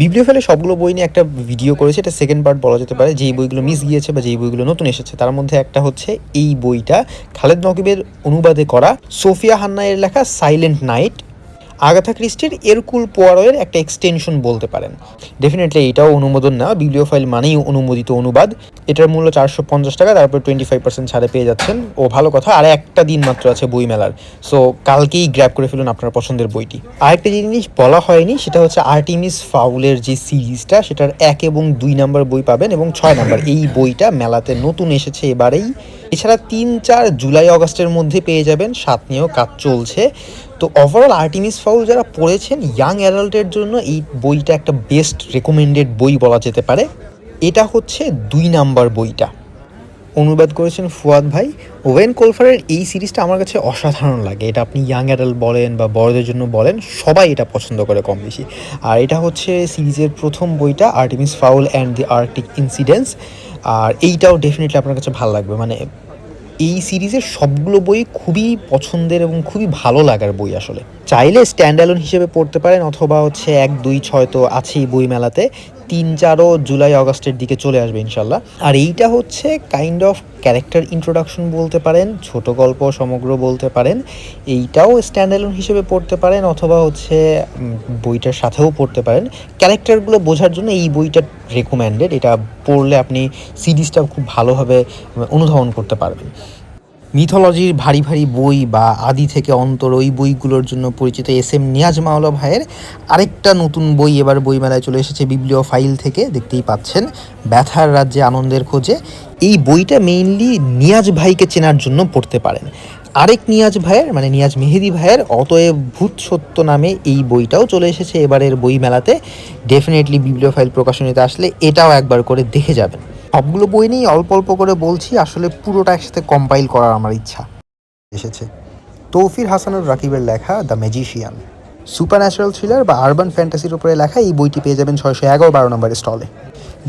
বিব্লিওফেলে সবগুলো বই নিয়ে একটা ভিডিও করেছে, এটা সেকেন্ড পার্ট বলা যেতে পারে, যেই বইগুলো মিস গিয়েছে বা যেই বইগুলো নতুন এসেছে। তার মধ্যে একটা হচ্ছে এই বইটা, খালেদ নকিবের অনুবাদে করা, সোফিয়া হান্নায়ের লেখা সাইলেন্ট নাইট আগাথা ক্রিস্টির এরকুল পোয়ারোয়ের একটা এক্সটেনশন বলতে পারেন। ডেফিনেটলি এটাও অনুমোদন না বিব্লিওফাইল মানেই অনুমোদিত অনুবাদ। এটার মূল্য চারশো পঞ্চাশ টাকা, তারপর টোয়েন্টি ফাইভ পার্সেন্ট ছাড়ে পেয়ে যাচ্ছেন। ও ভালো কথা, আর একটা দিন মাত্র আছে বই মেলার সো কালকেই গ্র্যাব করে ফেলুন আপনার পছন্দের বইটি। আরেকটা জিনিস বলা হয়নি, সেটা হচ্ছে আর্টিমিস ফাউলের যে সিরিজটা, সেটার এক এবং দুই নাম্বার বই পাবেন এবং ছয় নাম্বার। এই বইটা মেলাতে নতুন এসেছে এবারেই। এছাড়া তিন চার জুলাই, অগস্টের মধ্যে পেয়ে যাবেন সাত নিয়েও কাজ চলছে। তো ওভারঅল আর্টিমিস ফাউল যারা পড়েছেন ইয়াং অ্যাডাল্টের জন্য এই বইটা একটা বেস্ট রেকমেন্ডেড বই বলা যেতে পারে। এটা হচ্ছে দুই নাম্বার বইটা। অনুবাদ করেছেন ফুয়াদ ভাই। ওয়েন কোলফারের এই সিরিজটা আমার কাছে অসাধারণ লাগে। এটা আপনি ইয়াং অ্যাডাল্ট বলেন বা বড়দের জন্য বলেন, সবাই এটা পছন্দ করে কম বেশি। আর এটা হচ্ছে সিরিজের প্রথম বইটা Artemis Fowl and the Arctic incidents আর এইটাও ডেফিনেটলি আপনার কাছে ভালো লাগবে। মানে এই সিরিজের সবগুলো বই খুবই পছন্দের এবং খুবই ভালো লাগার বই আসলে। চাইলে স্ট্যান্ডালোন হিসেবে পড়তে পারেন অথবা হচ্ছে এক, দুই, ছয় তো আছেই বই মেলাতে তিন চারও জুলাই অগস্টের দিকে চলে আসবে ইনশাল্লাহ। আর এইটা হচ্ছে কাইন্ড অফ ক্যারেক্টার ইন্ট্রোডাকশন বলতে পারেন, ছোট গল্প সমগ্র বলতে পারেন। এইটাও স্ট্যান্ডালোন হিসেবে পড়তে পারেন অথবা হচ্ছে বইটার সাথেও পড়তে পারেন। ক্যারেক্টারগুলো বোঝার জন্য এই বইটা রেকমেন্ডেড এটা পড়লে আপনি সিরিজটা খুব ভালোভাবে অনুধাবন করতে পারবেন। মিথোলজির ভারী ভারী বই বা আদি থেকে অন্তর ওই বইগুলোর জন্য পরিচিত এস এম নিয়াজ মাওলা ভাইয়ের আরেকটা নতুন বই এবার বইমেলায় চলে এসেছে বিবলিও ফাইল থেকে, দেখতেই পাচ্ছেন। ব্যথার রাজ্যে আনন্দের খোঁজে। এই বইটা মেইনলি নিয়াজ ভাইকে চেনার জন্য পড়তে পারেন। আরেক নিয়াজ ভাইয়ের মানে নিয়াজ মেহেদি ভাইয়ের অতএব ভূত সত্য নামে এই বইটাও চলে এসেছে এবারের বই মেলাতে ডেফিনেটলি বিবলিও ফাইল প্রকাশনীতে আসলে এটাও একবার করে দেখে যাবেন। সবগুলো বই নিয়েই অল্প অল্প করে বলছি, আসলে পুরোটা একসাথে কম্পাইল করার আমার ইচ্ছা। এসেছে। তৌফির হাসানুর রাকিবের লেখা the magician. Super natural thriller বা আরবান ফ্যান্টাসির উপরে লেখা এই বইটি পেয়ে যাবেন ছয়শো এগারো বারো নম্বরের স্টলে।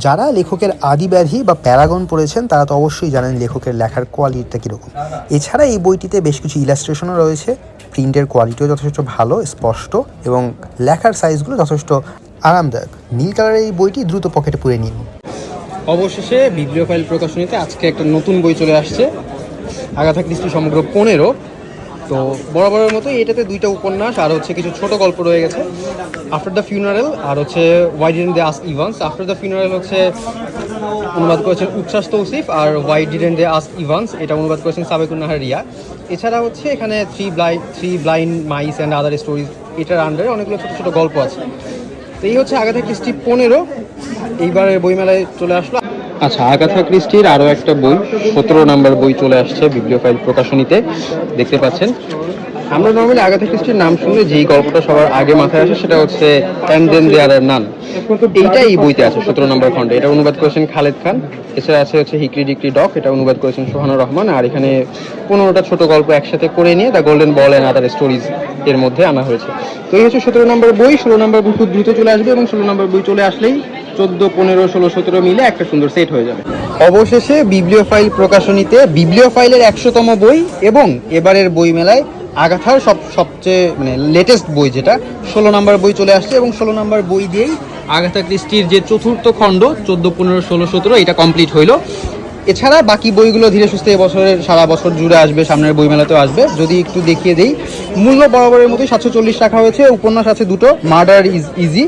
যারা লেখকের আদি ব্যাধি বা প্যারাগন পড়েছেন, তারা তো অবশ্যই জানেন লেখকের লেখার কোয়ালিটিটা কীরকম। এছাড়া এই বইটিতে বেশ কিছু ইলাস্ট্রেশনও রয়েছে। প্রিন্টের কোয়ালিটিও যথেষ্ট ভালো, স্পষ্ট এবং লেখার সাইজগুলো যথেষ্ট আরামদায়ক। নীল কালারের এই বইটি দ্রুত পকেটে পুরে নিন। অবশেষে বিব্লিও ফাইল প্রকাশনীতে আজকে একটা নতুন বই চলে আসছে, আগাথা ক্রিস্টি সমগ্র পনেরো। তো বরাবরের মতো এটাতে দুইটা উপন্যাস, আর হচ্ছে কিছু ছোট গল্প রয়ে গেছে। আফটার দ্য ফিউনারেল আর হচ্ছে why didn't they ask Evans after the funeral হচ্ছে অনুবাদ করেছেন উচ্ছ্বাস তৌসিফ, আর why didn't they ask Evans এটা অনুবাদ করেছেন সাবেকুন নাহার রিয়া। এছাড়া হচ্ছে এখানে three blind three blind mice and other stories এটার আন্ডারে অনেকগুলো ছোটো ছোটো গল্প আছে। তো এই হচ্ছে আগাথা ক্রিস্টি পনেরো। এইবারের বইমেলায় চলে আসলো। আচ্ছা আগাথা ক্রিস্টির আরও একটা বই, সতেরো নাম্বার বই চলে আসছে বিব্লিও ফাইল প্রকাশনীতে। দেখতে পাচ্ছেন আমরা নর্মালি আগাথা ক্রিস্টির নাম শুনলে যেই গল্পটা সবার আগে মাথায় আসে সেটা হচ্ছে অ্যান্ড দেয়ার নান এইটা এই বইতে আছে, সতেরো নম্বর খণ্ডে। এটা অনুবাদ করেছেন খালেদ খান। এছাড়া আছে হচ্ছে হিকরি ডিকরি ডক, এটা অনুবাদ করেছেন সোহানুর রহমান। আর এখানে পনেরোটা ছোট গল্প একসাথে করে নিয়ে the golden ball and other stories এর মধ্যে আনা হয়েছে। তো এই হচ্ছে সতেরো নম্বর বই। ষোলো নম্বর বই খুব দ্রুত চলে আসবে এবং ষোলো নম্বর বই চলে আসলেই চোদ্দ, পনেরো, ষোলো, সতেরো মিলে একটা সুন্দর সেট হয়ে যাবে। অবশেষে বিব্লিও ফাইল প্রকাশনীতে বিব্লিও ফাইলের একশোতম বই এবং এবারের বই মেলায় আগাথার সব, সবচেয়ে মানে লেটেস্ট বই যেটা, ষোলো নম্বর বই চলে আসছে এবং ষোলো নম্বর বই দিয়েই আগাথা ক্রিস্টির যে চতুর্থ খণ্ড, চোদ্দ, পনেরো, ষোলো, সতেরো, এটা কমপ্লিট হইল। এছাড়া বাকি বইগুলো ধীরে সুস্থে এবছরের সারা বছর জুড়ে আসবে, সামনের বইমেলাতেও আসবে। যদি একটু দেখিয়ে দেই, মূল্য বরাবরের মতোই সাতশো চল্লিশ রাখা হয়েছে, উপন্যাস আছে দুটো মার্ডার ইজ ইজি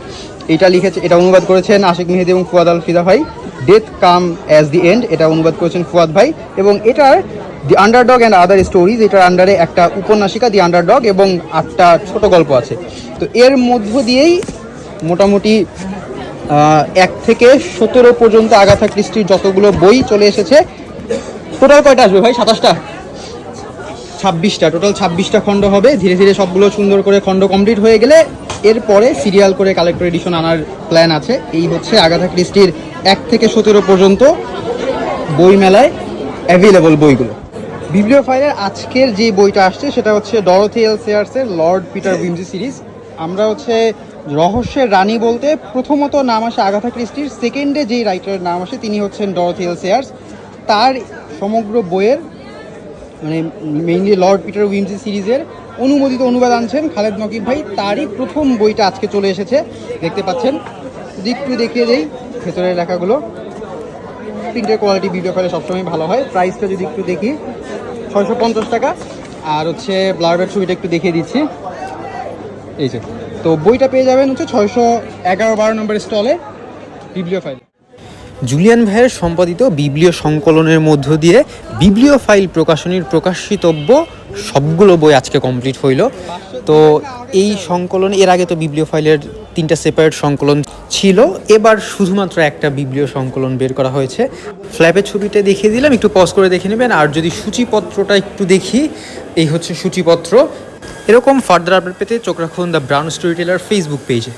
এটা লিখেছে, এটা অনুবাদ করেছেন আশিক মেহেদি এবং ফুয়াদ আল ফিদা ভাই। Death come as the end এটা অনুবাদ করেছেন ফুয়াদ ভাই। এবং এটার the underdog and other stories এটার আন্ডারে একটা উপন্যাসিকা দি আন্ডারডগ এবং আটটা ছোট গল্প আছে। তো এর মধ্য দিয়েই মোটামুটি এক থেকে সতেরো পর্যন্ত আগাথা ক্রিস্টির যতগুলো বই চলে এসেছে টোটাল কয়টা আসবে ভাই? সাতাশটা? ছাব্বিশটা। টোটাল ছাব্বিশটা খণ্ড হবে। ধীরে ধীরে সবগুলো সুন্দর করে খণ্ড কমপ্লিট হয়ে গেলে এরপরে সিরিয়াল করে কালেক্টর এডিশন আনার প্ল্যান আছে। এই হচ্ছে আগাথা ক্রিস্টির এক থেকে সতেরো পর্যন্ত বই মেলায় অ্যাভেলেবল বইগুলো। বিব্লিও ফাইলের আজকের যে বইটা আসছে, সেটা হচ্ছে ডরোথি এল সেয়ার্সের লর্ড পিটার উইমজি সিরিজ আমরা হচ্ছে রহস্যের রানী বলতে প্রথমত নাম আসে আগাথা ক্রিস্টির সেকেন্ডে যেই রাইটারের নাম আসে, তিনি হচ্ছেন ডরোথি এল সেয়ার্স তার সমগ্র বইয়ের মানে মেইনলি লর্ড পিটার উইমজি সিরিজের অনুমোদিত অনুবাদ আনছেন খালেদ নকিব ভাই। তারই প্রথম বইটা আজকে চলে এসেছে। দেখতে পাচ্ছেন একটু দেখিয়ে দেই ভেতরের লেখাগুলো। প্রিন্টের কোয়ালিটি ভিডিও ফাইলে সবসময় ভালো হয়। প্রাইসটা যদি একটু দেখি, ছয়শো পঞ্চাশ টাকা। আর হচ্ছে ব্লারবের ছবিটা একটু দেখিয়ে দিচ্ছি। এই যে, তো বইটা পেয়ে যাবেন হচ্ছে ছয়শো এগারো বারো নম্বর স্টলে বিব্লিও ফাইল জুলিয়ান ভাইয়ের সম্পাদিত বিবলীয় সংকলনের মধ্য দিয়ে বিবলীয় ফাইল প্রকাশনীর প্রকাশিতব্য সবগুলো বই আজকে কমপ্লিট হইল। তো এই সংকলন, এর আগে তো বিবলীয় ফাইলের তিনটা সেপারেট সংকলন ছিল। এবার শুধুমাত্র একটা বিবলীয় সংকলন বের করা হয়েছে। ফ্ল্যাপের ছবিটা দেখিয়ে দিলাম, একটু পজ করে দেখে নেবেন। আর যদি সূচিপত্রটা একটু দেখি, এই হচ্ছে সূচিপত্র। এরকম ফার্দার আপডেট পেতে চোখ রাখুন the brown story teller Facebook পেজে